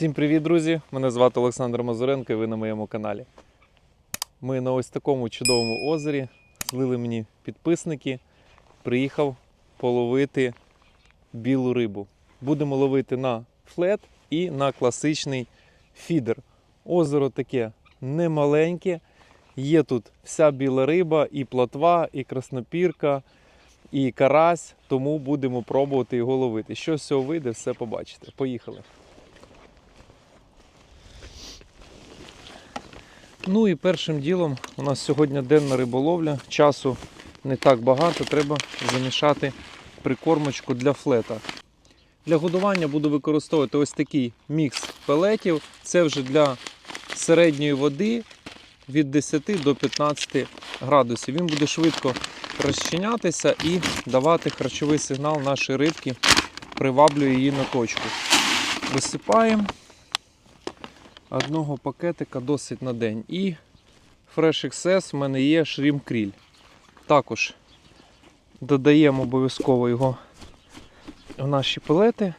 Всім привіт, друзі! Мене звати Олександр Мазуренко і ви на моєму каналі. Ми на ось такому чудовому озері. Злили мені підписники. Приїхав половити білу рибу. Будемо ловити на флет і на класичний фідер. Озеро таке немаленьке. Є тут вся біла риба, і плотва, і краснопірка, і карась. Тому будемо пробувати його ловити. Що з цього вийде, все побачите. Поїхали. Ну і першим ділом у нас сьогодні денна риболовля. Часу не так багато, треба замішати прикормочку для флета. Для годування буду використовувати ось такий мікс пелетів. Це вже для середньої води від 10 до 15 градусів. Він буде швидко розчинятися і давати харчовий сигнал нашій рибки, приваблює її на точку. Висипаємо одного пакетика досить на день. І Fresh XS в мене є шрім кріль. Також додаємо обов'язково його в наші пелети.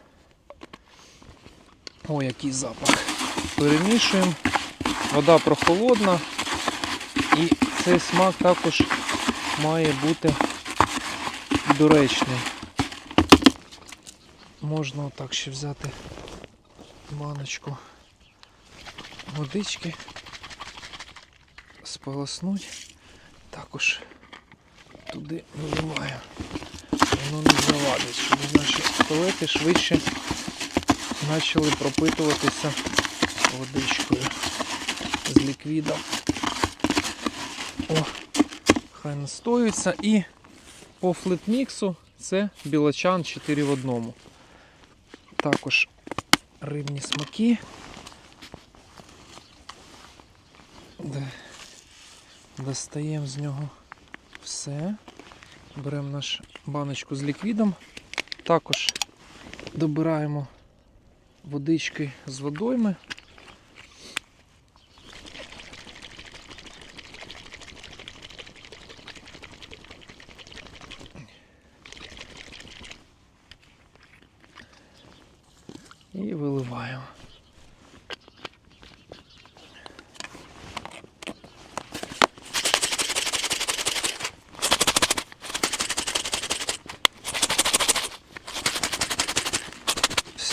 О, який запах. Перемішуємо. Вода прохолодна. І цей смак також має бути доречний. Можна отак ще взяти баночку водички, сполоснуть, також туди виливаю. Воно не завадить, щоб наші пелети швидше почали пропитуватися водичкою з ліквідом. О, хай настоюється. І по флетміксу це білочан 4 в одному. Також рибні смаки. Достаємо з нього все. Беремо нашу баночку з ліквідом. Також добираємо водички з водойми. І виливаємо.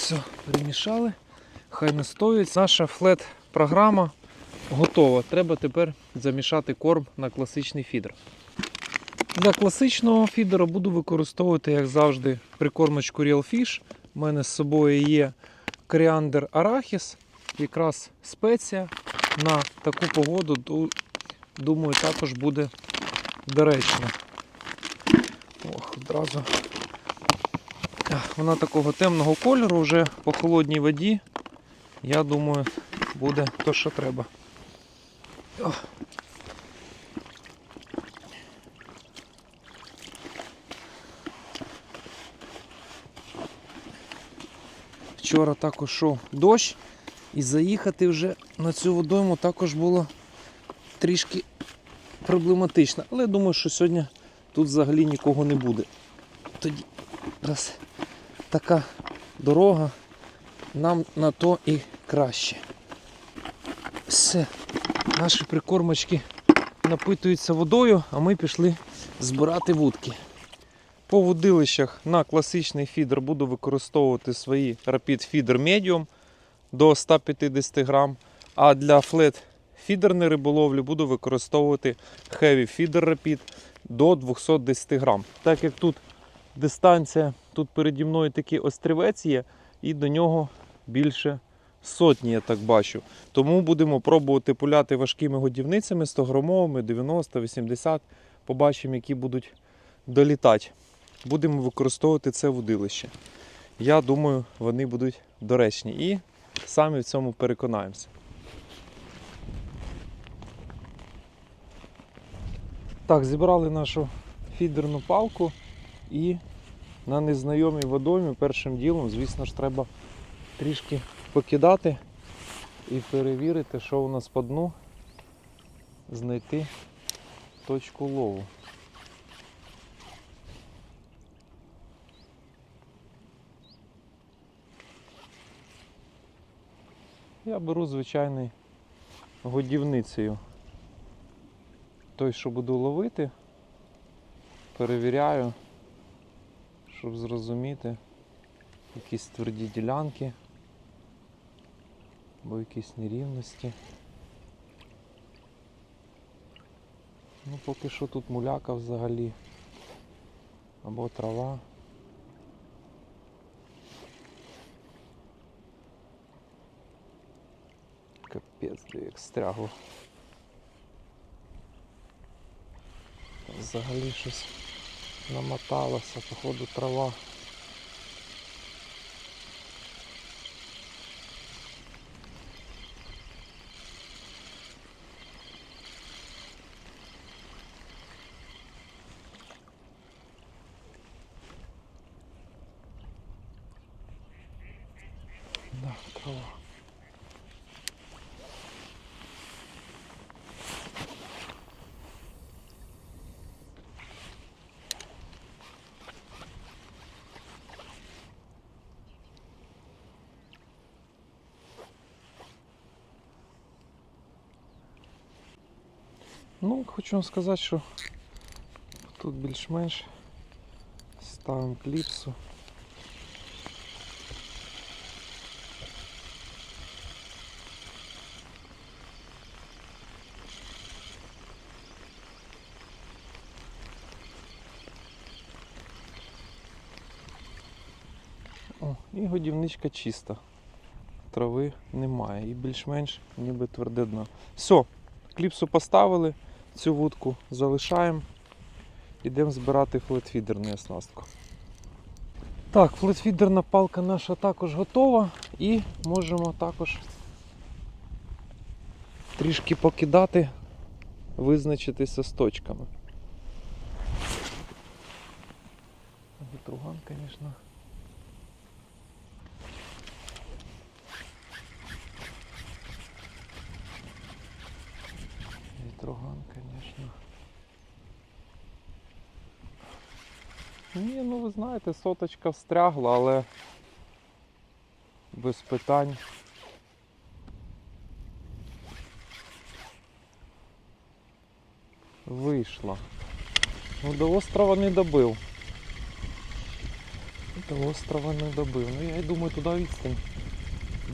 Все, перемішали. Хай настоюють. Наша флет-програма готова. Треба тепер замішати корм на класичний фідер. Для класичного фідера буду використовувати, як завжди, прикормочку Real Fish. У мене з собою є коріандр арахіс, якраз спеція на таку погоду, думаю, також буде доречно. Ох, одразу вона такого темного кольору вже по холодній воді. Я думаю, буде то, що треба. Вчора також йшов дощ, і заїхати вже на цю водойму також було трішки проблематично. Але я думаю, що сьогодні тут взагалі нікого не буде. Тоді раз така дорога, нам на то і краще. Все, наші прикормочки напитуються водою, а ми пішли збирати вудки. По водилищах на класичний фідер буду використовувати свої Rapid Feeder Medium до 150 грам, а для флет фідерної риболовлі буду використовувати Heavy Feeder Rapid до 210 грам. Так як тут дистанція, тут переді мною такий острівець є, і до нього більше сотні, я так бачу. Тому будемо пробувати пуляти важкими годівницями 100-грамовими, 90-80. Побачимо, які будуть долітати. Будемо використовувати це водилище. Я думаю, вони будуть доречні і самі в цьому переконаємося. Так, зібрали нашу фідерну палку і на незнайомій водоймі першим ділом, звісно ж, треба трішки покидати і перевірити, що у нас по дну, знайти точку лову. Я беру звичайний годівницею. Той, що буду ловити, перевіряю, щоб зрозуміти якісь тверді ділянки або якісь нерівності. Ну, поки що тут муляка взагалі. Або трава. Капець, де як стрягло. Взагалі щось намоталося, походу трава. Да, трава. Ну, хочу вам сказати, що тут більш-менш ставимо кліпсу. О, і годівничка чиста. Трави немає. І більш-менш ніби тверде дно. Все, кліпсу поставили, цю вудку залишаємо. Йдемо збирати флетфідерну оснастку. Так, флетфідерна палка наша також готова і можемо також трішки покидати, визначитися з точками. Вітруган, звісно. Вітроган, звісно. Ні, ну ви знаєте, соточка встрягла, але без питань. Вийшла. Ну до острова не добив. До острова не добив. Ну я й думаю, туди відстань.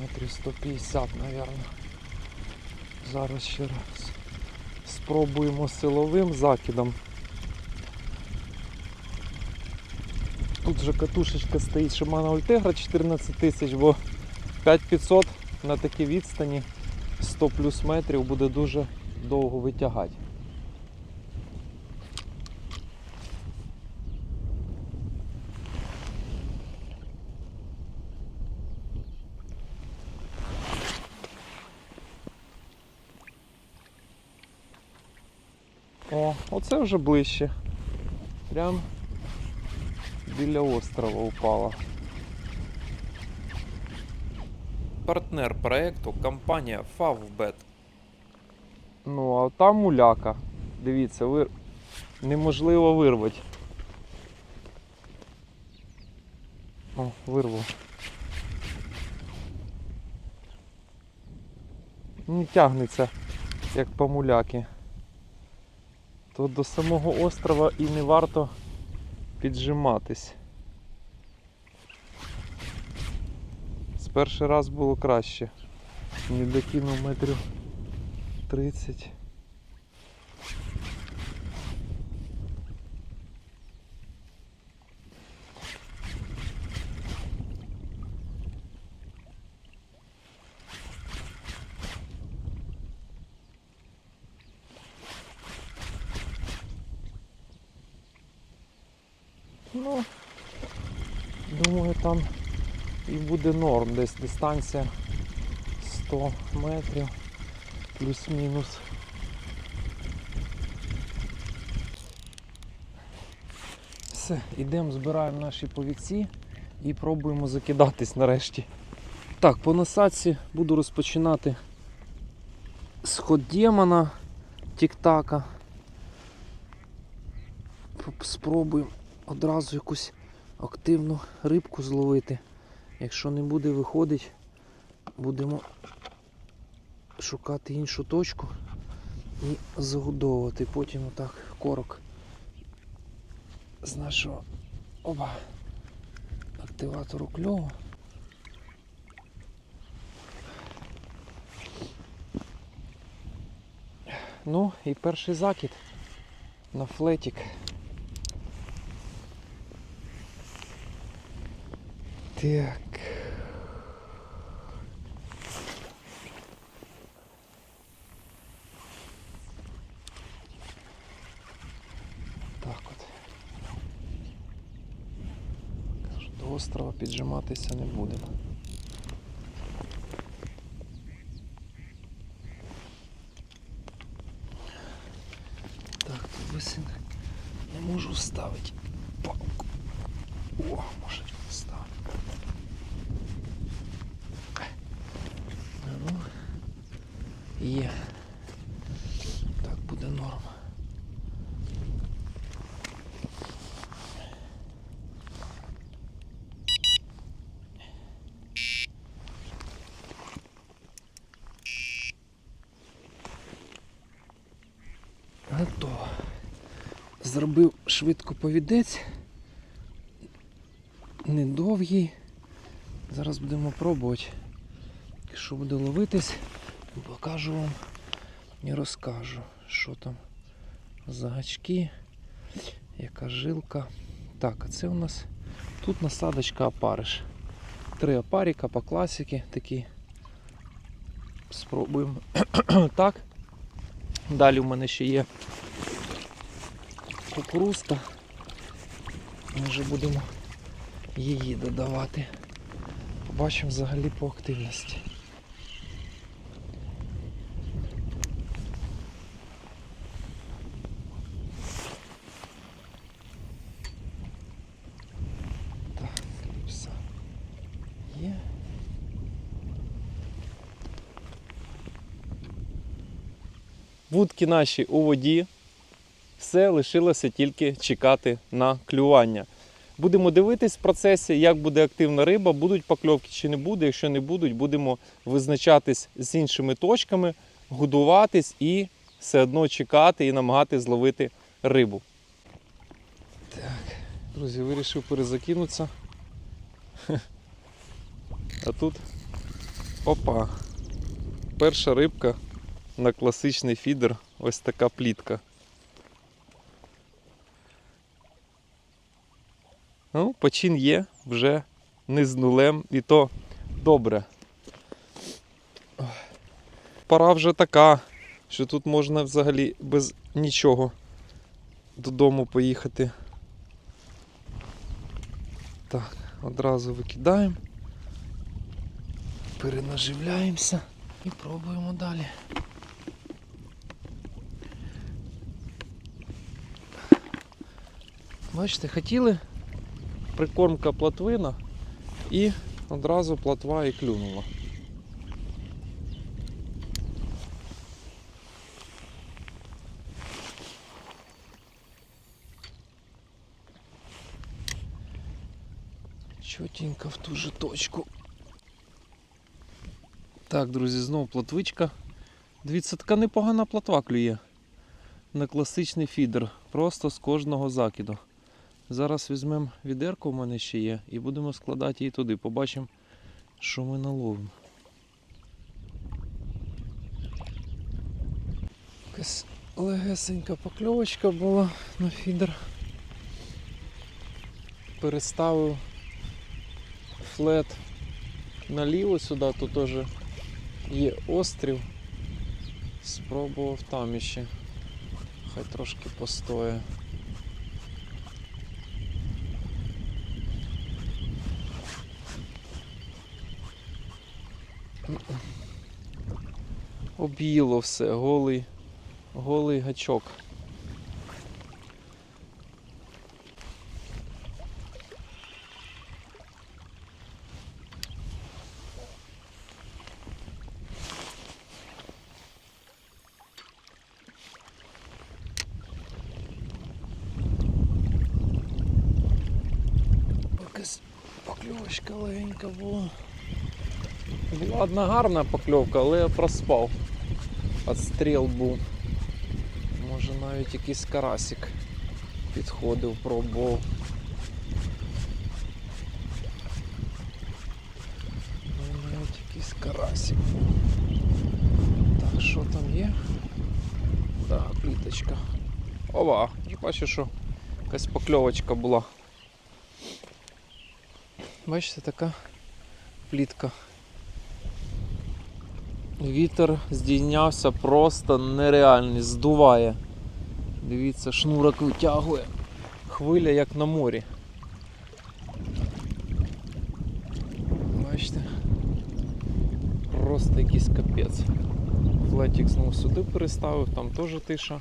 Метрів 150, мабуть. Зараз ще раз. Спробуємо силовим закидом. Тут же катушечка стоїть Shimano Ultegra 14 тисяч, бо 5500 на такій відстані 100 плюс метрів буде дуже довго витягати. О, оце вже ближче. Прям біля острова упала. Партнер проекту компанія Favbet. Ну, а там муляка. Дивіться, вир... неможливо вирвати. О, вирвав. Не тягнеться, як по муляки. То до самого острова і не варто піджиматись. З перший раз було краще. Не докинув метрів 30. Ну, думаю, там і буде норм, десь дистанція 100 метрів плюс-мінус. Все, йдемо, збираємо наші повідці і пробуємо закидатись нарешті. Так, по насадці буду розпочинати з ход демона, тік-така. Спробуємо одразу якусь активну рибку зловити. Якщо не буде виходить, будемо шукати іншу точку і загодовувати. Потім отак корок з нашого оба, активатору кльову. Ну і перший закид на флетік. Так. Так от. До острова піджиматися не будемо. Так, тут висин не можу вставити палку. О, може вставити. А ну, є. Так буде норм. Готово. Зробив швидко повідець. Недовгий. Зараз будемо пробувати. Якщо буде ловитись, покажу вам і розкажу, що там за гачки, яка жилка. Так, а це у нас тут насадочка опариш. Три опаріка по класіки такі. Спробуємо. так. Далі в мене ще є кукурузка. Ми вже будемо її додавати. Побачимо взагалі по активності. Так, все. Є. Вудки наші у воді. Все лишилося тільки чекати на клювання. Будемо дивитись в процесі, як буде активна риба, будуть покльовки чи не буде. Якщо не будуть, будемо визначатись з іншими точками, годуватись і все одно чекати і намагатись зловити рибу. Так, друзі, вирішив перезакинутися. А тут опа. Перша рибка на класичний фідер. Ось така плітка. Ну, почин є вже не з нулем, і то добре. Пора вже така, що тут можна взагалі без нічого додому поїхати. Так, одразу викидаємо. Перенаживляємося і пробуємо далі. Бачите, хотіли Прикормка плотвина і одразу плотва і клюнула. чотенько в ту же точку. Так, друзі, знову плотвичка. Дивіться, така непогана плотва клює. На класичний фідер. Просто з кожного закиду. Зараз візьмемо відерку, в мене ще є, і будемо складати її туди. Побачимо, що ми наловимо. Якась легесенька покльовочка була на фідер. Переставив флет наліво сюди, тут теж є острів. Спробував там іще. Хай трошки постоє. Об'їло все, голий, голий гачок. Покльовочка легенька була. Була одна гарна покльовка, але я проспав. Отстріл був. Може навіть якийсь карасик підходив, пробував. Ну, навіть якийсь карасик. Так, що там є? Так, пліточка. Ова, вже бачу, що якась покльовочка була. Бачите, така плітка. Вітер здійнявся просто нереальний, здуває. Дивіться, шнурок витягує. Хвиля як на морі. Бачите? Просто якийсь капець. Флетік знову сюди переставив, там теж тиша.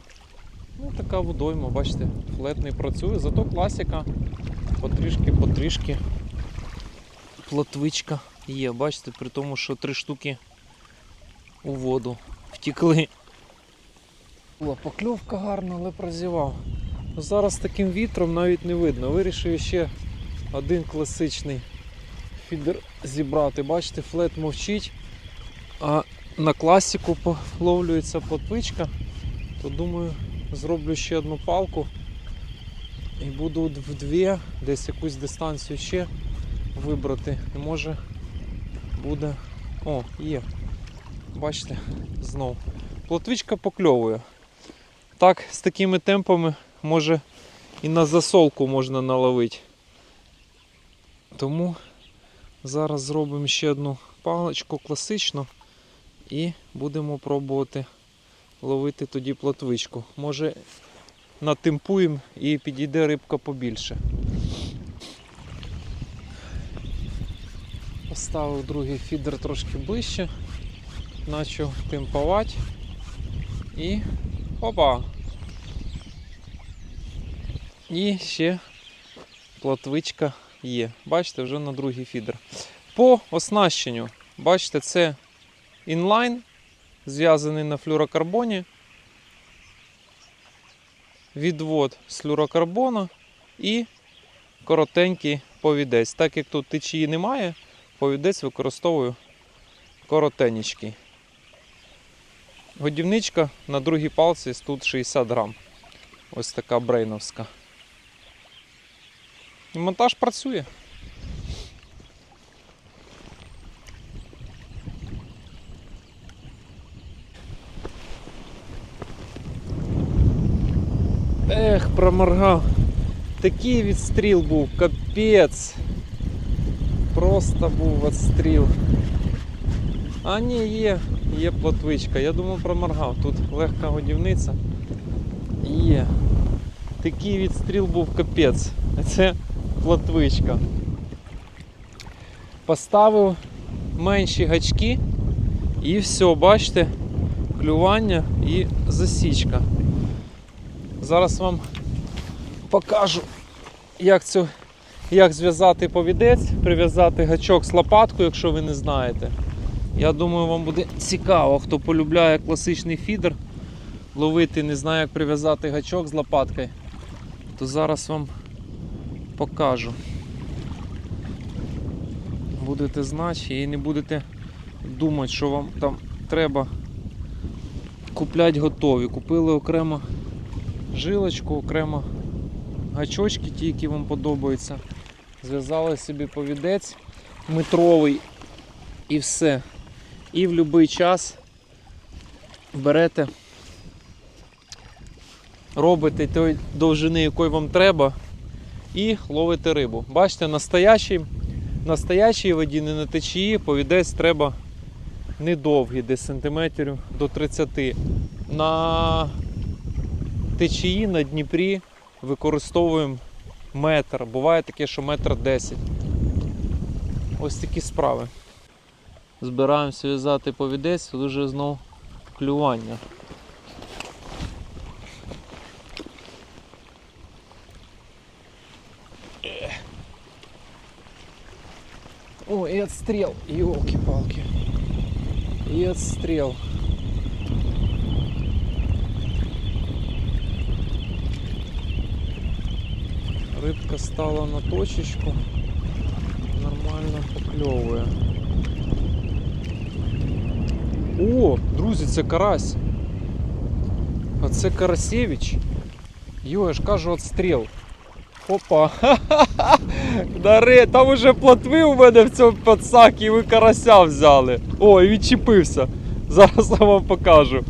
Ну, така водойма, бачите, флет не працює, зато класика потрішки-потрішки. Плотвичка є, бачите, при тому, що три штуки у воду втікли. Була покльовка гарна, але прозівав. Зараз таким вітром навіть не видно. Вирішив ще один класичний фідер зібрати. Бачите, флет мовчить, а на класіку половлюється плотвичка, то думаю, зроблю ще одну палку і буду вдві десь якусь дистанцію ще вибрати. Може буде. О, є. Бачите, знов. Плотвичка покльовує. Так, з такими темпами може і на засолку можна наловити. Тому зараз зробимо ще одну паличку класичну і будемо пробувати ловити тоді плотвичку. Може натимпуємо і підійде рибка побільше. Поставив другий фідер трошки ближче, почав темпувати і опа! І ще плотвичка є. Бачите, вже на другий фідер. По оснащенню, бачите, це інлайн, зв'язаний на флюрокарбоні. Відвод з флюрокарбону і коротенький повідець. Так як тут течії немає, повідець використовую коротенький. Годівничка на другій палці тут 60 грам. Ось така брейновська. І монтаж працює. Ех, проморгав. Такий відстріл був, капець. Просто був відстріл. А ні, є, є плотвичка. Я думав проморгав. Тут легка годівниця. Є. Такий відстріл був капець. Це плотвичка. Поставив менші гачки і все, бачите, клювання і засічка. Зараз вам покажу, як, цю, як зв'язати повідець, прив'язати гачок з лопаткою, якщо ви не знаєте. Я думаю, вам буде цікаво, хто полюбляє класичний фідер, ловити, не знає, як прив'язати гачок з лопаткою, то зараз вам покажу. Будете знати і не будете думати, що вам там треба купляти готові. Купили окремо жилочку, окремо гачочки, ті, які вам подобаються. Зв'язали собі повідець метровий і все. І в будь-який час берете, робите той довжини, якої вам треба, і ловите рибу. Бачите, настоящий, настоящій воді, не на течії, повідець треба недовгий, десь сантиметрів до 30. На течії на Дніпрі використовуємо метр. Буває таке, що метр 10. Ось такі справи. Збираємося в'язати повідець, тут вже знов клювання. О, и отстрел, елки-палки. И отстрел. Рибка стала на точечку, нормально покльовує. О, друзі, це карась. А це Карасєвич. Йо, я ж кажу, от стріл. Опа. Даре, там уже плотви у мене в цьому пацакі, і ви карася взяли. О, і відчепився. Зараз я вам покажу.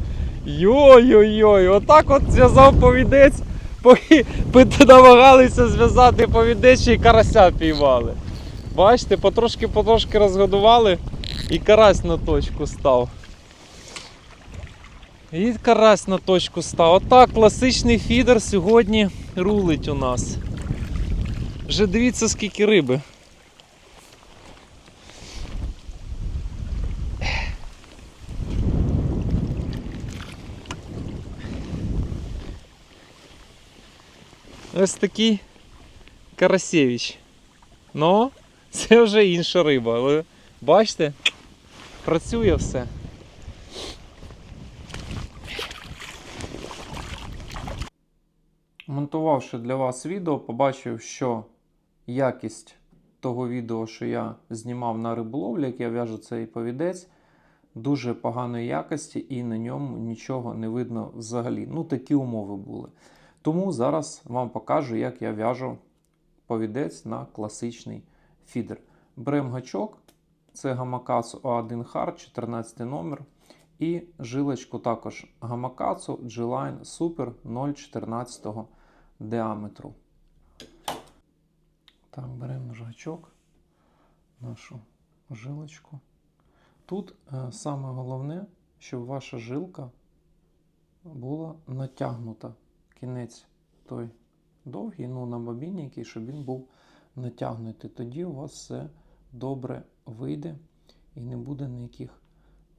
Йой-йой-йой, отак от зв'язав повідець, поки намагалися зв'язати повідець й карася піймали. Бачите, потрошки-потрошки розгодували і карась на точку став. І карась на точку став. Отак класичний фідер сьогодні рулить у нас. Вже дивіться, скільки риби. Ось такий Карасєвич. Ну, це вже інша риба. Але бачите, працює все. Монтувавши для вас відео, побачив, що якість того відео, що я знімав на риболовлі, як я в'яжу цей повідець, дуже поганої якості і на ньому нічого не видно взагалі. Ну, такі умови були. Тому зараз вам покажу, як я в'яжу повідець на класичний фідер. Беремо гачок, це Гамакацу А1 Hard, 14 номер. І жилочку також Гамакацу G-Line Super 0,14 діаметру. Так, беремо наш гачок, нашу жилочку. Тут е, саме головне, щоб ваша жилка була натягнута. Кінець той довгий, ну на бобінники, щоб він був натягнутий. Тоді у вас все добре вийде і не буде ніяких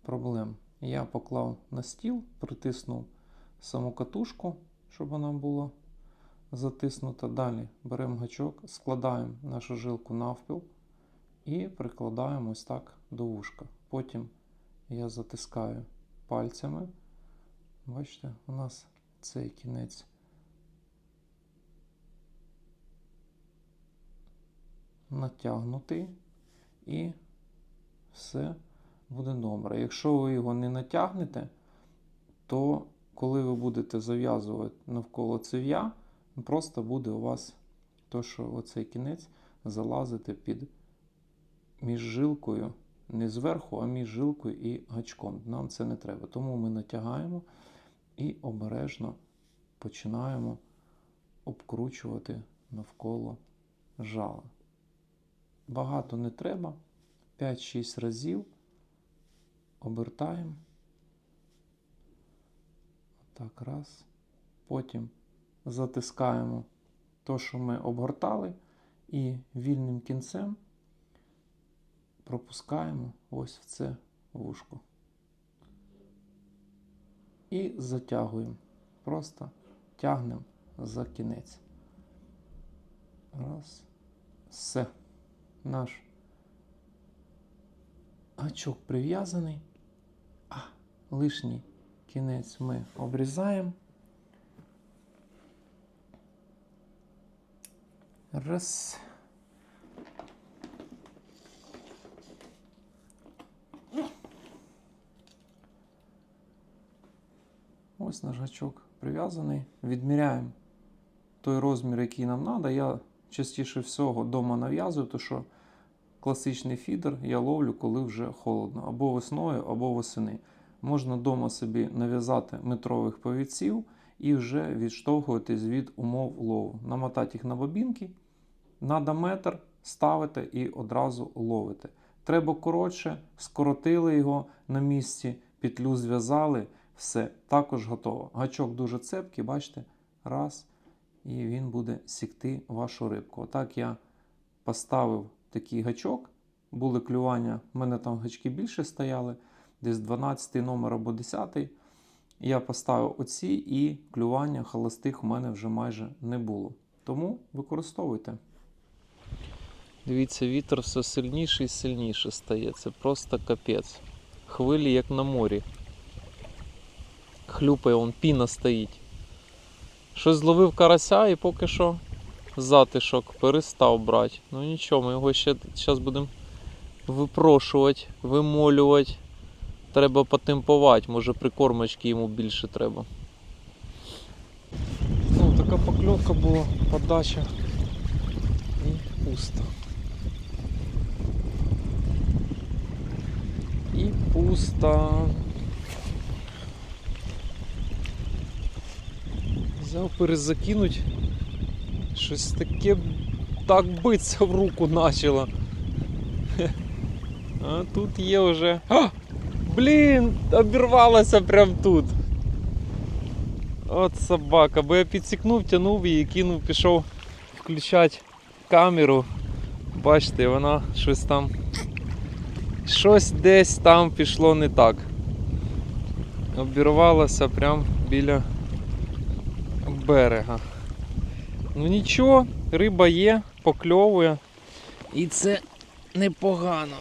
проблем. Я поклав на стіл, притиснув саму катушку, щоб вона була затиснута. Далі беремо гачок, складаємо нашу жилку навпіл і прикладаємо ось так до вушка. Потім я затискаю пальцями. Бачите, у нас цей кінець натягнутий і все буде добре. Якщо ви його не натягнете, то коли ви будете зав'язувати навколо цев'я, просто буде у вас то, що оцей кінець залазити під між жилкою, не зверху, а між жилкою і гачком. Нам це не треба. Тому ми натягаємо і обережно починаємо обкручувати навколо жала. Багато не треба. 5-6 разів обертаємо. Так, раз. Потім затискаємо то, що ми обгортали, і вільним кінцем пропускаємо ось в це вушко. І затягуємо. Просто тягнемо за кінець. Раз. Все. Наш гачок прив'язаний, лишній кінець ми обрізаємо. Раз. Ось наш гачок прив'язаний. Відміряємо той розмір, який нам треба. Я частіше всього вдома нав'язую, тому що класичний фідер я ловлю, коли вже холодно, або весною, або восени. Можна вдома собі нав'язати метрових повідців і вже відштовхуватись від умов лову. Намотати їх на бобінки, надо метр, ставите і одразу ловите. Треба коротше, скоротили його на місці, петлю зв'язали, все, також готово. Гачок дуже цепкий, бачите, раз, і він буде сікти вашу рибку. Отак я поставив такий гачок. Були клювання, в мене там гачки більше стояли, десь 12 номер або 10. Я поставив оці і клювання холостих в мене вже майже не було. Тому використовуйте. Дивіться, вітер все сильніше і сильніше стає. Це просто капець. Хвилі, як на морі. Хлюпає, он піна стоїть. Щось зловив карася і поки що затишок перестав брати. Ну нічого, ми його ще зараз будемо випрошувати, вимолювати. Треба потемпувати, може прикормочки йому більше треба. Ну, така покльовка була, подача і пусто. І пусто. Взяв перезакинуть. Щось таке так биться в руку почало. А тут є вже. А! Блін! Обірвалося прям тут. От собака, бо я підсікнув, тянув її, кинув, пішов включати камеру. Бачите, вона щось там. Щось десь там пішло не так. Обірвалося прям біля берега. Ну нічого, риба є, покльовує. І це непогано.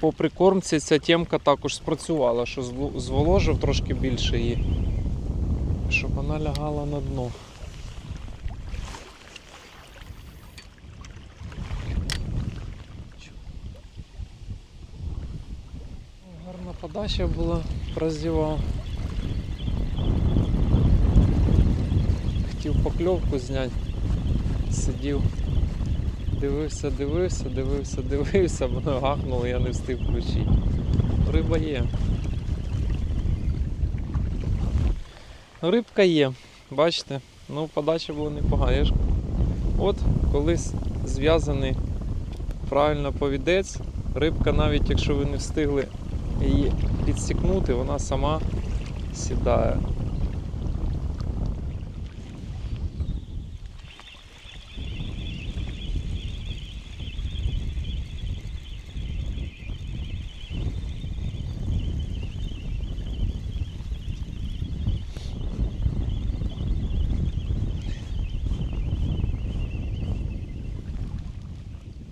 По прикормці ця темка також спрацювала, що зволожив трошки більше її, щоб вона лягала на дно. Гарна подача була, прозівав. Хотів покльовку зняти, сидів. Дивився, дивився, дивився, дивився, воно гахнуло, я не встиг включити. Риба є. Рибка є, бачите, ну подача була непогана. Я От колись зв'язаний правильно повідець, рибка навіть якщо ви не встигли її підсікнути, вона сама сідає.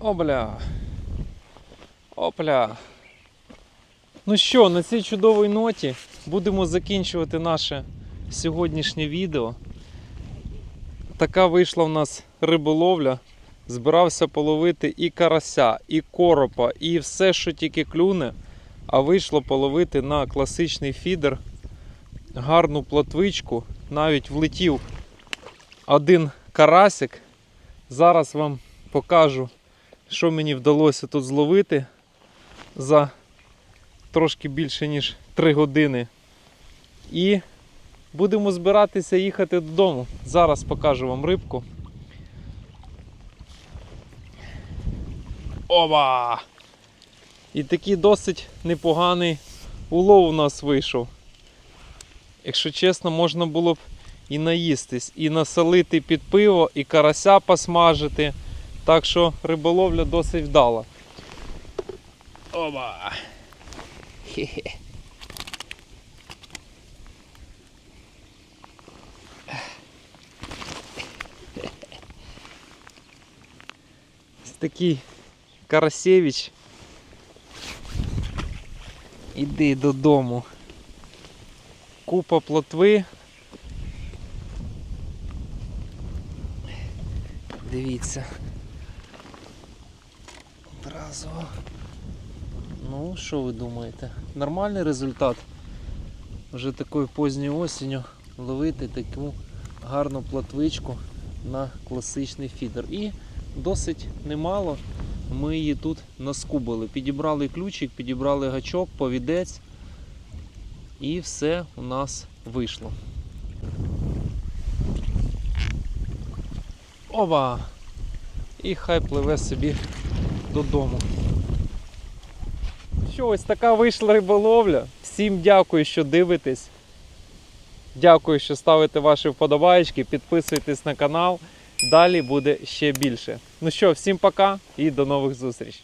Обля. Опля. Ну що, на цій чудовій ноті будемо закінчувати наше сьогоднішнє відео. Така вийшла в нас риболовля. Збирався половити і карася, і коропа, і все, що тільки клюне. А вийшло половити на класичний фідер. Гарну плотвичку. Навіть влетів один карасик. Зараз вам покажу, що мені вдалося тут зловити за трошки більше ніж 3 години. І будемо збиратися їхати додому. Зараз покажу вам рибку. Оба! І такий досить непоганий улов у нас вийшов. Якщо чесно, можна було б і наїстись, і насолити під пиво, і карася посмажити. Так що риболовля досить вдала. Оба! Хе-хе. Такий Карасевич. Іди додому. Купа плотви. Дивіться. Одразу. Ну, що ви думаєте? Нормальний результат. Вже такою позньою осінню ловити таку гарну платвичку на класичний фідер. І досить немало ми її тут наскубили. Підібрали ключик, підібрали гачок, повідець. І все у нас вийшло. Оба! І хай пливе собі додому. Що, ось така вийшла риболовля. Всім дякую, що дивитесь. Дякую, що ставите ваші вподобайки, підписуйтесь на канал. Далі буде ще більше. Ну що, всім пока і до нових зустрічей.